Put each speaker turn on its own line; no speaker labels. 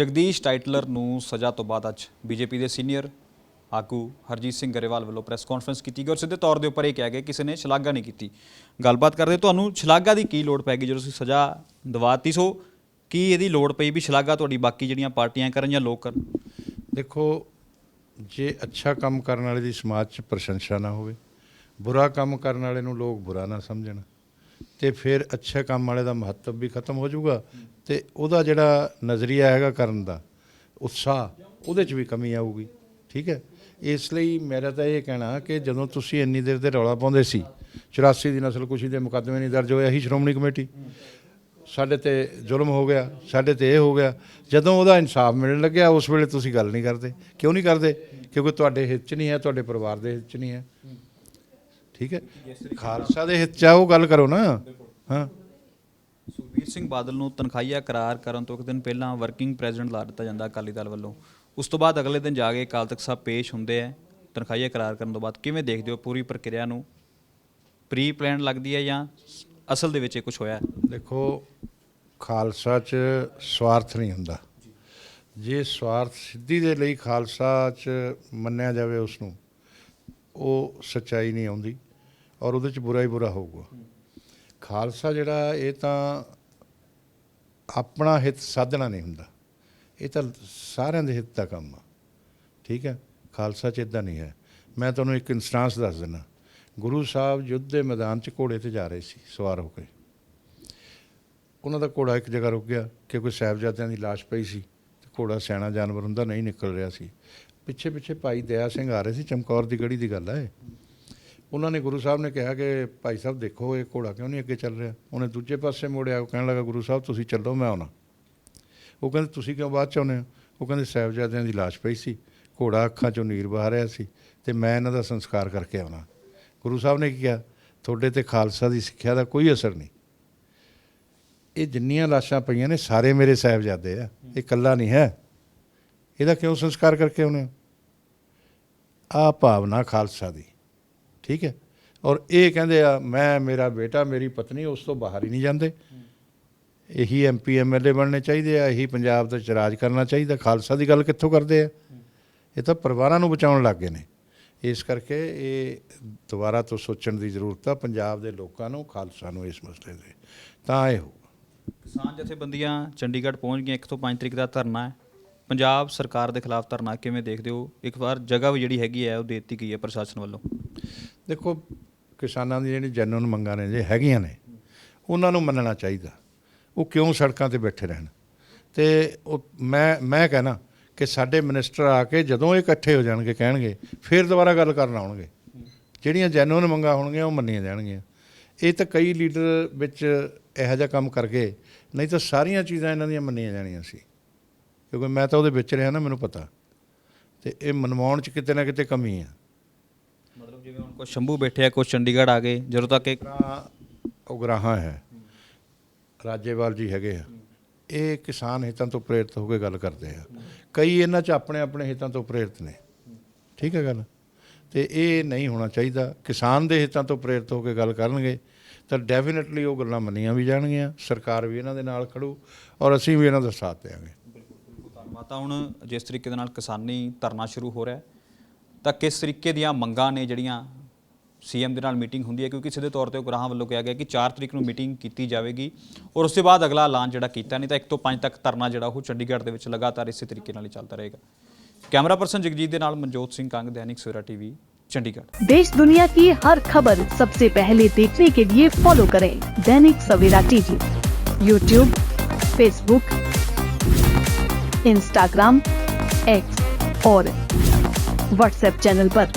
ਜਗਦੀਸ਼ ਟਾਈਟਲਰ ਨੂੰ ਸਜ਼ਾ ਤੋਂ ਬਾਅਦ ਅੱਜ ਬੀਜੇਪੀ ਦੇ ਸੀਨੀਅਰ ਆਗੂ ਹਰਜੀਤ ਸਿੰਘ ਗਰੇਵਾਲ ਵੱਲੋਂ ਪ੍ਰੈਸ ਕਾਨਫਰੰਸ ਕੀਤੀ ਗਈ ਔਰ ਸਿੱਧੇ ਤੌਰ ਦੇ ਉੱਪਰ ਇਹ ਕਿਹਾ ਗਿਆ ਕਿਸੇ ਨੇ ਸ਼ਲਾਘਾ ਨਹੀਂ ਕੀਤੀ। ਗੱਲਬਾਤ ਕਰਦੇ ਤੁਹਾਨੂੰ ਸ਼ਲਾਘਾ ਦੀ ਕੀ ਲੋੜ ਪੈ ਗਈ? ਜਦੋਂ ਤੁਸੀਂ ਸਜ਼ਾ ਦਵਾਤੀ ਸੋ ਕੀ ਇਹਦੀ ਲੋੜ ਪਈ ਵੀ ਸ਼ਲਾਘਾ ਤੁਹਾਡੀ ਬਾਕੀ ਜਿਹੜੀਆਂ ਪਾਰਟੀਆਂ ਕਰਨ ਜਾਂ ਲੋਕ ਕਰਨ?
ਦੇਖੋ, ਜੇ ਅੱਛਾ ਕੰਮ ਕਰਨ ਵਾਲੇ ਦੀ ਸਮਾਜ 'ਚ ਪ੍ਰਸ਼ੰਸਾ ਨਾ ਹੋਵੇ, ਬੁਰਾ ਕੰਮ ਕਰਨ ਵਾਲੇ ਨੂੰ ਲੋਕ ਬੁਰਾ ਨਾ ਸਮਝਣ। ਤੇ ਫਿਰ ਅੱਛੇ ਕੰਮ ਵਾਲੇ ਦਾ ਮਹੱਤਵ ਵੀ ਖਤਮ ਹੋ ਜਾਊਗਾ ਤੇ ਉਹਦਾ ਜਿਹੜਾ ਨਜ਼ਰੀਆ ਹੈਗਾ ਕਰਨ ਦਾ, ਉਤਸ਼ਾਹ, ਉਹਦੇ 'ਚ ਵੀ ਕਮੀ ਆਊਗੀ। ਠੀਕ ਹੈ? ਇਸ ਲਈ ਮੇਰਾ ਤਾਂ ਇਹ ਕਹਿਣਾ ਕਿ ਜਦੋਂ ਤੁਸੀਂ ਇੰਨੀ ਦੇਰ ਦੇ ਰੌਲਾ ਪਾਉਂਦੇ ਸੀ 84 ਦੀ ਨਸਲ ਨਸਲਕੁਸ਼ੀ ਦੇ ਮੁਕੱਦਮੇ ਨਹੀਂ ਦਰਜ ਹੋਇਆ ਇਹੀ ਸ਼੍ਰੋਮਣੀ ਕਮੇਟੀ। ਸਾਡੇ ਤੇ ਜ਼ੁਲਮ ਹੋ ਗਿਆ, ਸਾਡੇ ਤੇ ਇਹ ਹੋ ਗਿਆ। ਜਦੋਂ ਉਹਦਾ ਇਨਸਾਫ ਮਿਲਣ ਲੱਗਿਆ, ਉਸ ਵੇਲੇ ਤੁਸੀਂ ਗੱਲ ਨਹੀਂ ਕਰਦੇ। ਕਿਉਂ ਨਹੀਂ ਕਰਦੇ? ਕਿਉਂਕਿ ਤੁਹਾਡੇ ਹਿੱਤ 'ਚ ਨਹੀਂ ਹੈ, ਤੁਹਾਡੇ ਪਰਿਵਾਰ ਦੇ ਹਿੱਤ 'ਚ ਨਹੀਂ ਹੈ। ਠੀਕ ਹੈ? ਖਾਲਸਾ ਦੇ ਹਿੱਤ 'ਚ ਆ ਉਹ ਗੱਲ ਕਰੋ ਨਾ। ਹਾਂ।
ਸੁਖਬੀਰ ਸਿੰਘ ਬਾਦਲ ਨੂੰ ਤਨਖਾਹੀਆ ਕਰਾਰ ਕਰਨ ਤੋਂ ਇੱਕ ਦਿਨ ਪਹਿਲਾਂ ਵਰਕਿੰਗ ਪ੍ਰੈਜ਼ੀਡੈਂਟ ਲਾ ਦਿੱਤਾ ਜਾਂਦਾ ਅਕਾਲੀ ਦਲ ਵੱਲੋਂ। ਉਸ ਤੋਂ ਬਾਅਦ ਅਗਲੇ ਦਿਨ ਜਾ ਕੇ ਅਕਾਲ ਤਖਤ ਸਾਹਿਬ ਪੇਸ਼ ਹੁੰਦੇ ਆ ਤਨਖਾਹੀਆ ਕਰਾਰ ਕਰਨ ਤੋਂ ਬਾਅਦ। ਕਿਵੇਂ ਦੇਖਦੇ ਹੋ ਪੂਰੀ ਪ੍ਰਕਿਰਿਆ ਨੂੰ? ਪ੍ਰੀ ਪਲਾਨ ਲੱਗਦੀ ਹੈ ਜਾਂ ਅਸਲ ਦੇ ਵਿੱਚ ਇਹ ਕੁਝ ਹੋਇਆ?
ਦੇਖੋ ਖਾਲਸਾ 'ਚ ਸਵਾਰਥ ਨਹੀਂ ਹੁੰਦਾ। ਜੇ ਸਵਾਰਥ ਸਿੱਧੀ ਦੇ ਲਈ ਖਾਲਸਾ 'ਚ ਮੰਨਿਆ ਜਾਵੇ ਉਸ ਨੂੰ ਉਹ ਸੱਚਾਈ ਨਹੀਂ ਆਉਂਦੀ। ਔਰ ਉਹਦੇ 'ਚ ਬੁਰਾ ਹੀ ਬੁਰਾ ਹੋਊਗਾ। ਖਾਲਸਾ ਜਿਹੜਾ ਇਹ ਤਾਂ ਆਪਣਾ ਹਿੱਤ ਸਾਧਣਾ ਨਹੀਂ ਹੁੰਦਾ। ਇਹ ਤਾਂ ਸਾਰਿਆਂ ਦੇ ਹਿੱਤ ਦਾ ਕੰਮ ਆ। ਠੀਕ ਹੈ? ਖਾਲਸਾ 'ਚ ਇਦਾਂ ਨਹੀਂ ਹੈ। ਮੈਂ ਤੁਹਾਨੂੰ ਇੱਕ ਇਨਸਟੈਂਸ ਦੱਸ ਦਿੰਦਾ। ਗੁਰੂ ਸਾਹਿਬ ਯੁੱਧ ਦੇ ਮੈਦਾਨ 'ਚ ਘੋੜੇ ਤੇ ਜਾ ਰਹੇ ਸੀ, ਸਵਾਰ ਹੋ ਕੇ। ਉਹਨਾਂ ਦਾ ਘੋੜਾ ਇੱਕ ਜਗ੍ਹਾ ਰੁਕ ਗਿਆ ਕਿਉਂਕਿ ਸਾਹਿਬਜ਼ਾਦਿਆਂ ਦੀ ਲਾਸ਼ ਪਈ ਸੀ। ਤੇ ਘੋੜਾ ਸਿਆਣਾ ਜਾਨਵਰ ਹੁੰਦਾ, ਨਹੀਂ ਨਿਕਲ ਰਿਹਾ ਸੀ। ਪਿੱਛੇ ਪਿੱਛੇ ਭਾਈ ਦਇਆ ਸਿੰਘ ਆ ਰਹੇ ਸੀ, ਚਮਕੌਰ ਦੀ ਗੜੀ ਦੀ ਗੱਲ ਹੈ ਇਹ। ਉਹਨਾਂ ਨੇ ਗੁਰੂ ਸਾਹਿਬ ਨੇ ਕਿਹਾ ਕਿ ਭਾਈ ਸਾਹਿਬ ਦੇਖੋ ਇਹ ਘੋੜਾ ਕਿਉਂ ਨਹੀਂ ਅੱਗੇ ਚੱਲ ਰਿਹਾ? ਉਹਨੇ ਦੂਜੇ ਪਾਸੇ ਮੋੜਿਆ, ਉਹ ਕਹਿਣ ਲੱਗਾ, ਗੁਰੂ ਸਾਹਿਬ, ਤੁਸੀਂ ਚੱਲੋ, ਮੈਂ ਆਉਣਾ। ਉਹ ਕਹਿੰਦੇ, ਤੁਸੀਂ ਕਿਉਂ ਬਾਅਦ ਚ ਆਉਂਦੇ ਹੋ? ਉਹ ਕਹਿੰਦੇ, ਸਾਹਿਬਜ਼ਾਦਿਆਂ ਦੀ ਲਾਸ਼ ਪਈ ਸੀ, ਘੋੜਾ ਅੱਖਾਂ ਚੋਂ ਨੀਰ ਵਹਾ ਰਿਹਾ ਸੀ ਤੇ ਮੈਂ ਇਹਨਾਂ ਦਾ ਸੰਸਕਾਰ ਕਰਕੇ ਆਉਣਾ। ਗੁਰੂ ਸਾਹਿਬ ਨੇ ਕੀ ਕਿਹਾ? ਤੁਹਾਡੇ ਤੇ ਖਾਲਸਾ ਦੀ ਸਿੱਖਿਆ ਦਾ ਕੋਈ ਅਸਰ ਨਹੀਂ। ਇਹ ਜਿੰਨੀਆਂ ਲਾਸ਼ਾਂ ਪਈਆਂ ਨੇ, ਸਾਰੇ ਮੇਰੇ ਸਾਹਿਬਜ਼ਾਦੇ ਆ। ਇਹ ਇਕੱਲਾ ਨਹੀਂ ਹੈ। ਇਹਦਾ ਕਿਉਂ ਸੰਸਕਾਰ ਕਰਕੇ ਆਉਨੇ ਆ ਭਾਵਨਾ ਖਾਲਸਾ ਦੀ। ਠੀਕ ਹੈ। ਔਰ ਇਹ ਕਹਿੰਦੇ ਆ, ਮੈਂ, ਮੇਰਾ ਬੇਟਾ, ਮੇਰੀ ਪਤਨੀ ਉਸ ਤੋਂ ਬਾਹਰ ਹੀ ਨਹੀਂ ਜਾਂਦੇ। ਇਹੀ ਐਮਪੀ ਐਮਐਲਏ ਬਣਨੇ ਚਾਹੀਦੇ ਆ, ਇਹੀ ਪੰਜਾਬ ਦਾ ਚ ਰਾਜ ਕਰਨਾ ਚਾਹੀਦਾ। ਖਾਲਸਾ ਦੀ ਗੱਲ ਕਿੱਥੋਂ ਕਰਦੇ ਆ? ਇਹ ਤਾਂ ਪਰਿਵਾਰਾਂ ਨੂੰ ਬਚਾਉਣ ਲੱਗ ਗਏ ਨੇ। ਇਸ ਕਰਕੇ ਇਹ ਦੁਬਾਰਾ ਤੋਂ ਸੋਚਣ ਦੀ ਜ਼ਰੂਰਤ ਆ, ਪੰਜਾਬ ਦੇ ਲੋਕਾਂ ਨੂੰ, ਖਾਲਸਾ ਨੂੰ ਇਸ ਮਸਲੇ ਦੇ। ਤਾਂ ਇਹ ਹੋ
ਕਿਸਾਨ ਜਥੇਬੰਦੀਆਂ ਚੰਡੀਗੜ੍ਹ ਪਹੁੰਚ ਗਈਆਂ 1 ਤੋਂ 5 ਤਰੀਕ ਦਾ ਧਰਨਾ ਹੈ। ਪੰਜਾਬ ਸਰਕਾਰ ਦੇ ਖਿਲਾਫ ਧਰਨਾ ਕਿਵੇਂ ਦੇਖਦੇ ਹੋ? ਇੱਕ ਵਾਰ ਜਗ੍ਹਾ ਵੀ ਜਿਹੜੀ ਹੈਗੀ ਹੈ, ਉਹ ਦੇ ਦਿੱਤੀ ਗਈ ਹੈ ਪ੍ਰਸ਼ਾਸਨ ਵੱਲੋਂ।
ਦੇਖੋ, ਕਿਸਾਨਾਂ ਦੀ ਜਿਹੜੀ ਜੈਨੂਨ ਮੰਗਾਂ ਨੇ, ਜੇ ਹੈਗੀਆਂ ਨੇ, ਉਹਨਾਂ ਨੂੰ ਮੰਨਣਾ ਚਾਹੀਦਾ। ਉਹ ਕਿਉਂ ਸੜਕਾਂ ਤੇ ਬੈਠੇ ਰਹਿਣ? ਤੇ ਉਹ, ਮੈਂ ਮੈਂ ਕਹਿਣਾ ਕਿ ਸਾਡੇ ਮਿਨਿਸਟਰ ਆ ਕੇ ਜਦੋਂ ਇਹ ਇਕੱਠੇ ਹੋ ਜਾਣਗੇ, ਕਹਿਣਗੇ, ਫਿਰ ਦੁਬਾਰਾ ਗੱਲ ਕਰਨ ਆਉਣਗੇ। ਜਿਹੜੀਆਂ ਜੈਨੂਨ ਮੰਗਾਂ ਹੋਣਗੀਆਂ, ਉਹ ਮੰਨੀਆਂ ਜਾਣਗੀਆਂ। ਇਹ ਤਾਂ ਕਈ ਲੀਡਰ ਵਿੱਚ ਇਹੋ ਜਿਹਾ ਕੰਮ ਕਰ ਗਏ ਨਹੀਂ ਤਾਂ ਸਾਰੀਆਂ ਚੀਜ਼ਾਂ ਇਹਨਾਂ ਦੀਆਂ ਮੰਨੀਆਂ ਜਾਣੀਆਂ ਸੀ। ਕਿਉਂਕਿ ਮੈਂ ਤਾਂ ਉਹਦੇ ਵਿੱਚ ਰਿਹਾ ਨਾ, ਮੈਨੂੰ ਪਤਾ। ਤੇ ਇਹ ਮਨਵਾਉਣ 'ਚ ਕਿਤੇ ਨਾ ਕਿਤੇ ਕਮੀ ਆ।
ਮਤਲਬ ਜਿਵੇਂ ਹੁਣ ਕੋਈ ਸ਼ੰਭੂ ਬੈਠੇ ਆ ਕੋਈ ਚੰਡੀਗੜ੍ਹ ਆ ਗਏ ਜਦੋਂ ਤੱਕ ਇੱਕ
ਉਗਰਾਹਾਂ ਹੈ ਰਾਜੇਵਾਲ ਜੀ ਹੈਗੇ ਆ। ਇਹ ਕਿਸਾਨ ਹਿੱਤਾਂ ਤੋਂ ਪ੍ਰੇਰਿਤ ਹੋ ਕੇ ਗੱਲ ਕਰਦੇ ਆ। ਕਈ ਇਹਨਾਂ 'ਚ ਆਪਣੇ ਆਪਣੇ ਹਿੱਤਾਂ ਤੋਂ ਪ੍ਰੇਰਿਤ ਨੇ। ਠੀਕ ਹੈ ਗੱਲ? ਤੇ ਇਹ ਨਹੀਂ ਹੋਣਾ ਚਾਹੀਦਾ। ਕਿਸਾਨ ਦੇ ਹਿੱਤਾਂ ਤੋਂ ਪ੍ਰੇਰਿਤ ਹੋ ਕੇ ਗੱਲ ਕਰਨਗੇ ਤਾਂ ਡੈਫੀਨਿਟਲੀ ਉਹ ਗੱਲਾਂ ਮੰਨੀਆਂ ਵੀ ਜਾਣਗੀਆਂ। ਸਰਕਾਰ ਵੀ ਇਹਨਾਂ ਦੇ ਨਾਲ ਖੜੂ ਔਰ ਅਸੀਂ ਵੀ ਇਹਨਾਂ ਦਾ ਸਾਥ ਦੇਵਾਂਗੇ।
ਧੰਨਵਾਦ। ਤਾਂ ਹੁਣ ਜਿਸ ਤਰੀਕੇ ਦੇ ਨਾਲ ਕਿਸਾਨੀ ਧਰਨਾ ਸ਼ੁਰੂ ਹੋ ਰਿਹਾ ਹੈ, ਤਾਂ ਕਿਸ ਤਰੀਕੇ ਦੀਆਂ ਮੰਗਾਂ ਨੇ ਜਿਹੜੀਆਂ ਸੀਐਮ ਦੇ ਨਾਲ ਮੀਟਿੰਗ ਹੁੰਦੀ ਹੈ ਕਿਉਂਕਿ ਸਿੱਧੇ ਤੌਰ ਤੇ ਉਗਰਾਹਾਂ ਵੱਲੋਂ ਕਿਹਾ ਗਿਆ ਕਿ 4 ਤਰੀਕ ਨੂੰ ਮੀਟਿੰਗ ਕੀਤੀ ਜਾਵੇਗੀ ਔਰ ਉਸ ਤੋਂ ਬਾਅਦ ਅਗਲਾ ਐਲਾਨ ਜਿਹੜਾ ਕੀਤਾ ਨਹੀਂ ਤਾਂ 1 ਤੋਂ 5 ਤੱਕ ਧਰਨਾ ਜਿਹੜਾ ਉਹ ਚੰਡੀਗੜ੍ਹ ਦੇ ਵਿੱਚ ਲਗਾਤਾਰ ਇਸੇ ਤਰੀਕੇ ਨਾਲ ਹੀ ਚੱਲਦਾ ਰਹੇਗਾ ਕੈਮਰਾ ਪਰਸਨ ਜਗਜੀਤ ਦੇ ਨਾਲ ਮਨਜੋਤ ਸਿੰਘ ਕੰਗ ਦੈਨਿਕ ਸਵੇਰਾ ਟੀਵੀ ਚੰਡੀਗੜ੍ਹ
देश दुनिया की हर खबर सबसे पहले देखने के लिए फॉलो करें Dainik Savera TV YouTube Facebook Instagram X और व्हाट्सएप चैनल पर।